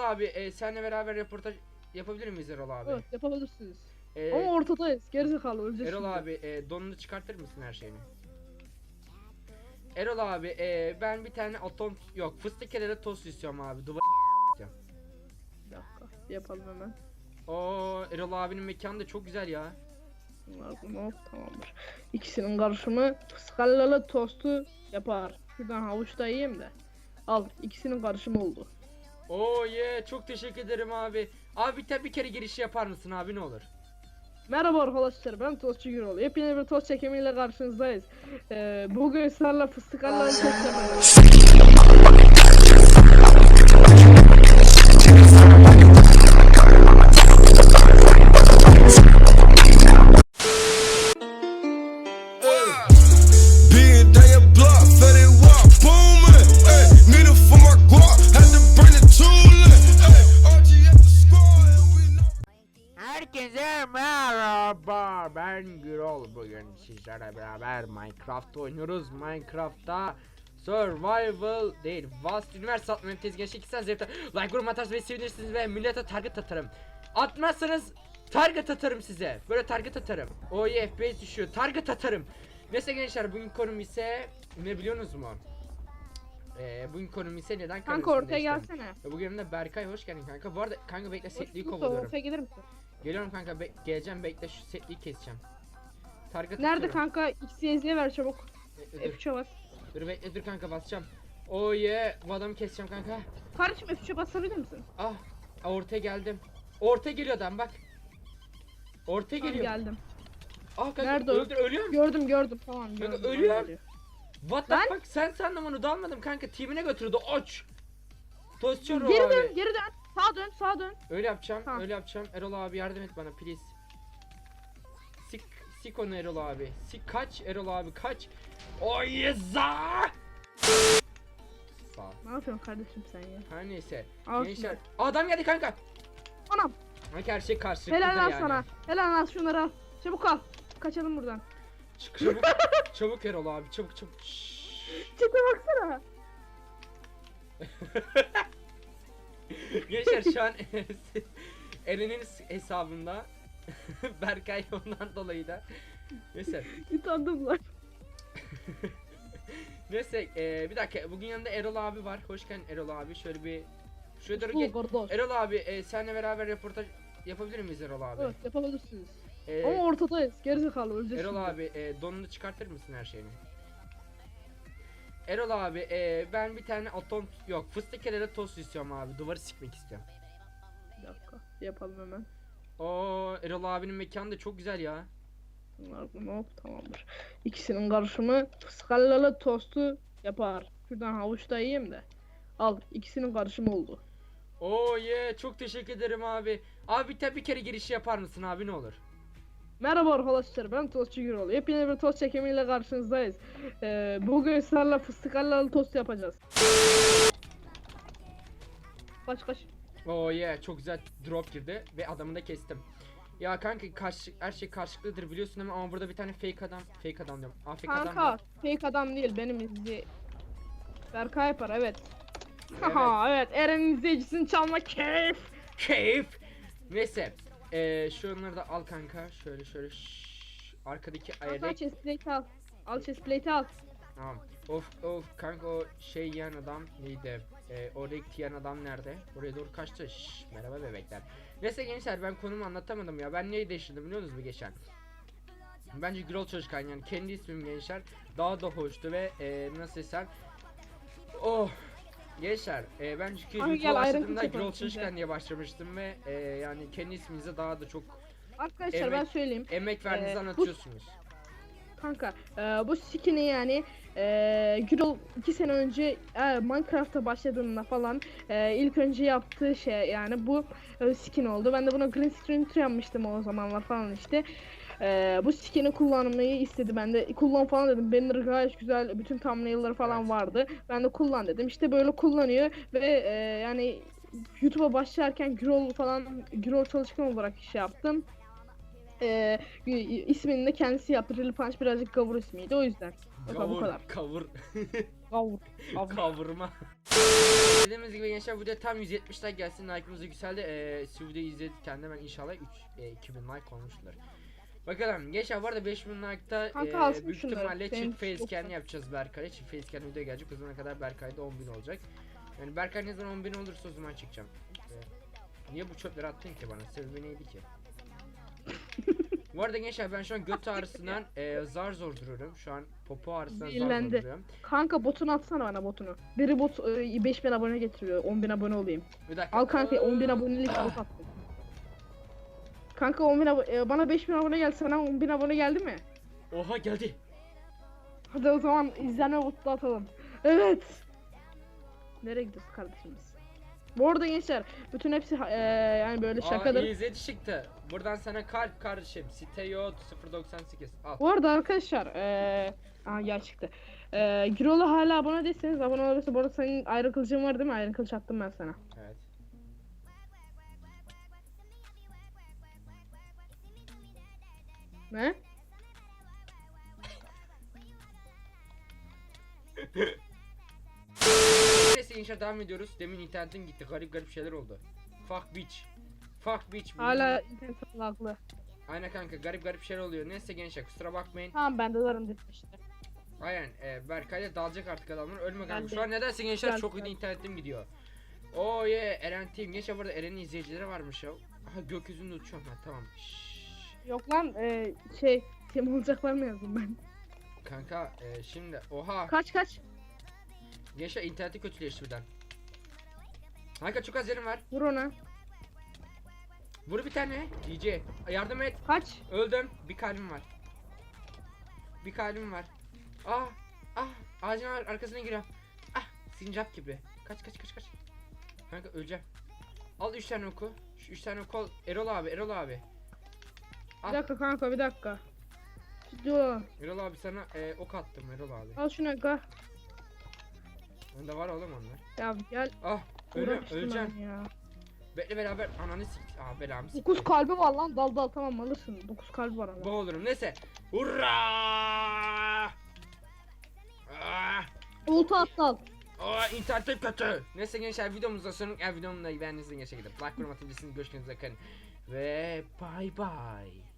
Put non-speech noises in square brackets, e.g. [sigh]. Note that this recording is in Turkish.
abi e, seninle beraber röportaj yapabilir miyiz Erol abi? Evet yapabilirsiniz. E, Ama ortadayız. Gerizekalı öleceğiz Erol şimdi. abi e, donunu çıkartır mısın her şeyini? Erol abi e, ben bir tane atom yok fıstık kederi tost istiyorum abi duvar [laughs] Bir dakika yapalım hemen. Oo Erol abinin mekanı da çok güzel ya. Bunlar tamamdır. İkisinin karışımı skallalı tostu yapar. Şuradan havuç da yiyeyim de. Al ikisinin karışımı oldu. Oo ye çok teşekkür ederim abi. Abi tabi bir kere girişi yapar mısın abi ne olur? Merhaba arkadaşlar ben Tostçu Gürol. Yepyeni bir tost çekimiyle karşınızdayız. Ee, bugün ısrarla fıstık Allah'ın [laughs] tost sizlerle beraber Minecraft oynuyoruz Minecraft'ta Survival değil Vast Üniversite atmanın tezgahı çekilsen zevkle Like yorum atarsınız ve sevinirsiniz ve millete target atarım Atmazsanız target atarım size Böyle target atarım Oy FPS düşüyor target atarım Neyse gençler bugün konum ise ne biliyorsunuz mu? Ee, bugün konum ise neden Kanka ortaya değiştirdim? gelsene. Bugün yanımda Berkay hoş geldin kanka Bu arada kanka bekle setliği kovalıyorum ortaya gelir misin? Geliyorum kanka be- geleceğim bekle şu setliği keseceğim. Target Nerede atıyorum. kanka? XYZ'ye ver çabuk. Bekle, dur. F3'e bas. dur bekle dur kanka basacağım. Oh yeah bu adamı keseceğim kanka. Kardeşim F3'e basabilir misin? Ah ah, ortaya geldim. Orta geliyor adam bak. Orta Tamam, geliyor. geldim. Ah kanka Nerede o? öldür ölüyorum. Gördüm gördüm tamam gördüm. ölüyorum. Geliyor. What the Lan. fuck sen sandım onu dalmadım kanka timine götürdü aç. Tostçu Geri abi. dön geri dön. Sağa dön sağa dön. Öyle yapacağım Tamam. öyle yapacağım. Erol abi yardım et bana please. Sik, onu Erol abi. Sik kaç Erol abi kaç. Yes ah! Sağ. Ne yapıyorsun kardeşim sen ya? Her neyse. Al Gençler. Adam geldi kanka. Anam. Kanka her şey karşılıklıdır Helal al yani. sana. Helal al şunları al. Çabuk al. Kaçalım buradan. Çık çabuk. [laughs] çabuk Erol abi çabuk çabuk. Şşş. Çete baksana. [laughs] Gençler şu an [laughs] Eren'in hesabında [laughs] Berkay ondan dolayı da Neyse Utandım lan. [laughs] Neyse eee, bir dakika bugün yanında Erol abi var hoş geldin Erol abi şöyle bir Şuraya doğru gel kardeş. Erol abi e, seninle beraber röportaj yapabilir miyiz Erol abi? Evet yapabilirsiniz. Eee, Ama ortadayız. Gerizekalı öleceğiz Erol şimdi. abi e, donunu çıkartır mısın her şeyini? Erol abi e, ben bir tane atom yok fıstık kederi tost istiyorum abi duvarı sikmek istiyorum. Bir dakika. Yapalım hemen. Oo Erol abinin mekanı da çok güzel ya. Bunlar bunu tamamdır. İkisinin karışımı skallalı tostu yapar. Şuradan havuç da yiyeyim de. Al ikisinin karışımı oldu. Oo ye çok teşekkür ederim abi. Abi tabi bir kere girişi yapar mısın abi ne olur? Merhaba arkadaşlar ben Tostçu Gürol. Yepyeni bir tost çekimiyle karşınızdayız. Ee, bugün ısrarla fıstık allalı tost yapacağız. Kaç kaç. Oo ye çok güzel drop girdi ve adamı da kestim. Ya kanka karşı, her şey karşılıklıdır biliyorsun ama, ama burada bir tane fake adam fake adam diyorum. Aa, fake adam Kanka var. fake adam değil benim izleyici. Berkay yapar evet. Evet. Haha evet Eren izleyicisini çalma keyif. Keyif. Neyse. Eee şunları da al kanka. Şöyle şöyle. şşş. Arkadaki Kanka ayarı. chest plate al. Al chest plate al. Tamam. Of of kanka o şey yiyen adam neydi? Eee oradaki yiyen adam nerede? Oraya doğru kaçtı. Şşş, merhaba bebekler. Neyse gençler ben konumu anlatamadım ya. Ben neyi değiştirdim biliyor musunuz geçen? Bence Grol Çalışkan yani kendi ismim gençler daha da hoştu ve eee nasıl desem Oh Gençler e, ben çünkü Abi YouTube'a gel, başladığımda yapalım Çalışkan diye başlamıştım ve e, yani kendi isminize daha da çok Arkadaşlar Evet. ben söyleyeyim. emek verdiğinizi Ee, bu- anlatıyorsunuz. Kanka e, bu skin'i yani e, Gürol 2 sene önce e, Minecraft'a başladığında falan e, ilk önce yaptığı şey yani bu e, skin oldu. Ben de buna green screen yapmıştım o zamanlar falan işte. E, bu skin'i kullanmayı istedi. Ben de kullan falan dedim. Benim gayet güzel bütün thumbnail'ları falan vardı. Ben de kullan dedim. İşte böyle kullanıyor ve e, yani YouTube'a başlarken Gürol falan Gürol çalışkan olarak iş yaptım. E, ismini de kendisi yaptı. Real Punch birazcık gavur ismiydi o yüzden. bu Kavur, kadar. kavur, Kavur. [laughs] Kavur. kavurma. Dediğimiz gibi gençler bu video tam 170 like gelsin. Like'ımız da yükseldi. Ee, videoyu izledikten de ben inşallah 3, e, 2000 like olmuşlar. Bakalım gençler bu arada 5000 like'ta Kanka e, alsın büyük şunları. ihtimalle Benim çift facecam yoksa. yapacağız Berkay'la. Çift facecam video gelecek. O zamana kadar Berkay'da 10.000 olacak. Yani Berkay ne zaman 10.000 olursa o zaman çekeceğim. Ee, niye bu çöpleri attın ki bana? Sebebi neydi ki? Bu arada gençler ben şu an göt ağrısından e, zar zor duruyorum. Şu an popo ağrısından zar zor Zehirlendi. duruyorum. Kanka botunu atsana bana botunu. Biri bot e, 5000 abone getiriyor. 10.000 abone olayım. Bir dakika. Al kanka 10.000 abonelik al attım. Kanka 10.000 abo- e, bana 5000 abone geldi sana 10.000 abone geldi mi? Oha geldi. Hadi o zaman izlenme botu atalım. Evet. Nereye gidiyoruz kardeşimiz? Bu arada gençler bütün hepsi e, yani böyle şakadır. Aa, izledi çıktı. Buradan sana kalp kardeşim. Siteyot 098. Al. Bu arada arkadaşlar eee Aa gel çıktı. Eee Girol'a hala abone değilseniz abone olursa bu arada senin ayrı kılıcın var değil mi? Ayrı kılıç attım ben sana. Evet. Ne? [laughs] [laughs] Gençler devam ediyoruz. Demin internetin gitti. Garip garip şeyler oldu. Fuck bitch. Fuck bitch. Hala internet haklı. Aynen kanka garip garip şeyler oluyor. Neyse gençler kusura bakmayın. Tamam ben de varım dedim işte. Aynen e, Berkay'la dalacak artık adamlar. Ölme kanka. Şu an nedense gençler çok iyi internetim gidiyor. Oh yeah Eren Team. Gençler burada Eren'in izleyicileri varmış ya. Aha gökyüzünde uçuyorum ben tamam. Şşş. Yok lan eee şey kim olacaklar mı yazdım ben. Kanka e, şimdi oha. Kaç kaç. Gençler interneti kötüleşti birden. Kanka çok az yerim var. Vur ona. Vur bir tane. DJ. Yardım et. Kaç. Öldüm. Bir kalbim var. Bir kalbim var. Ah. Ah. Ağacın ar- arkasına giriyorum. Ah. Sincap gibi. Kaç kaç kaç kaç. Kanka öleceğim. Al 3 tane oku. Şu 3 tane oku al. Erol abi. Erol abi. Bir Al. dakika kanka bir dakika. Dur. Erol abi sana e, ok attım Erol abi. Al şunu kanka. Bende var oğlum onlar. Ya gel. Ah. Uğraştım Öleceğim. ben Ya. Bekle beraber ananı sik. Aa belamı sik. 9 kalbi var lan dal dal tamam alırsın. 9 kalbi var adam. Boğulurum. Neyse. Hurra! Ah! Ulti at dal. Aa internetim kötü. Neyse gençler videomuzda sonun eğer videomu da beğendiyseniz gençler gidip like yorum atabilirsiniz. Görüşmek üzere. Ve bye bye.